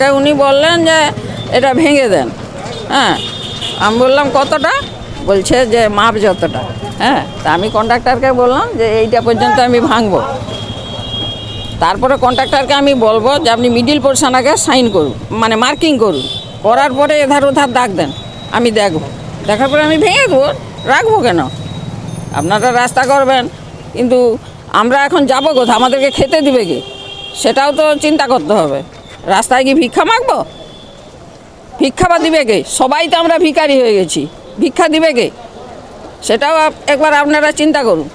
তা উনি বললেন যে, এটা ভেঙে দেন। হ্যাঁ আমি বললাম, কতটা? বলছে যে, মাপ যতটা। হ্যাঁ তা আমি কন্ট্রাক্টরকে বললাম যে, এইটা পর্যন্ত আমি ভাঙবো। তারপরে কন্ট্রাক্টরকে আমি বলব যে, আপনি মিডিল পোর্শন আগে সাইন করুন মানে মার্কিং করুন। করার পরে এধার ওধার দাগ দেন, আমি দেখব। দেখার পরে আমি ভেঙে দেবো, রাখব কেন? আপনারা রাস্তা করবেন, কিন্তু আমরা এখন যাব কোথাও আমাদেরকে খেতে দিবে কি? সেটাও তো চিন্তা করতে হবে। রাস্তায় কি ভিক্ষা মাগবো? ভিক্ষা বা দিবে কে? সবাই তো আমরা ভিখারি হয়ে গেছি। ভিক্ষা দিবে কে? সেটাও একবার আপনারা চিন্তা করুন।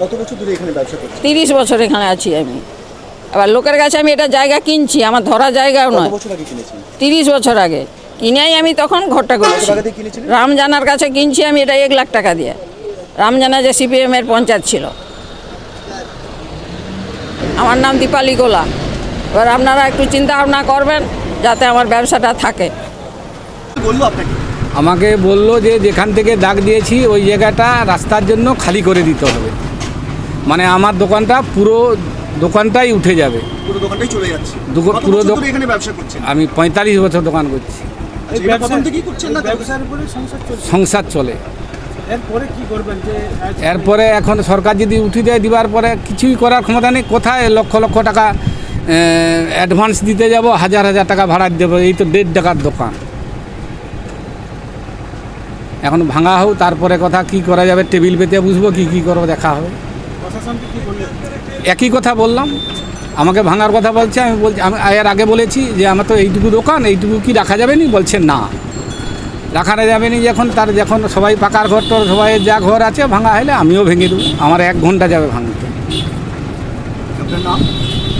কত বছর ধরে এখানে ব্যবসা করছেন? তিরিশ বছর এখানে আছি আমি। আবার লোকের কাছে আমি এটা জায়গা কিনছি আমার ধরা জায়গাও নয়। তিরিশ বছর আগে। কিনেই আমি তখন ঘরটা করেছি। রামজানার কাছে কিনছি আমি এটা এক লাখ টাকা দিয়ে। রামজানা যে সিপিএম এর পঞ্চায়েত ছিল। আমার নাম দীপালি গোলা। এবার আপনারা একটু চিন্তা ভাবনা করবেন যাতে আমার ব্যবসাটা থাকে। বলল আপনাকে? আমাকে বলল যে যেখান থেকে দাগ দিয়েছি ওই জায়গাটা রাস্তার জন্য খালি করে দিতে হবে। মানে আমার দোকানটা পুরো দোকানটাই উঠে যাবে। পুরো দোকানটাই চলে যাচ্ছে। পুরো এখানে ব্যবসা করছেন? আমি পঁয়তাল্লিশ বছর দোকান করছি। উপরে সংসার চলে। এরপরে কি করবেন যে আজ- এরপরে এখন সরকার যদি উঠে দেয় দিবার পরে কিছুই করার ক্ষমতা নেই। কোথায় লক্ষ লক্ষ টাকা অ্যাডভান্স দিতে যাব হাজার হাজার টাকা ভাড়া দেবো এই তো দেড় টাকার দোকান। এখন ভাঙা হোক তারপরে কথা কি করা যাবে টেবিল পেতে বুঝব কি কি করব দেখা হবে। একই কথা বললাম। আমাকে ভাঙার কথা বলছে আমি বলছি আমি এর আগে বলেছি যে আমার তো এইটুকু দোকান এইটুকু কি রাখা যাবে নি? বলছে না। রাখা যাবে নি যখন তার যখন সবাই পাকার ঘর টর সবাই যা ঘর আছে ভাঙা হলে আমিও ভেঙে দেবো। আমার এক ঘণ্টা যাবে ভাঙতে। আপনার নাম?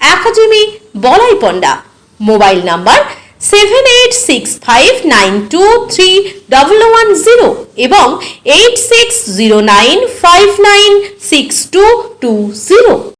academy Balaipanda. Mobile number seven eight six five nine two three double one zero এবং eight six zero nine five nine six two two zero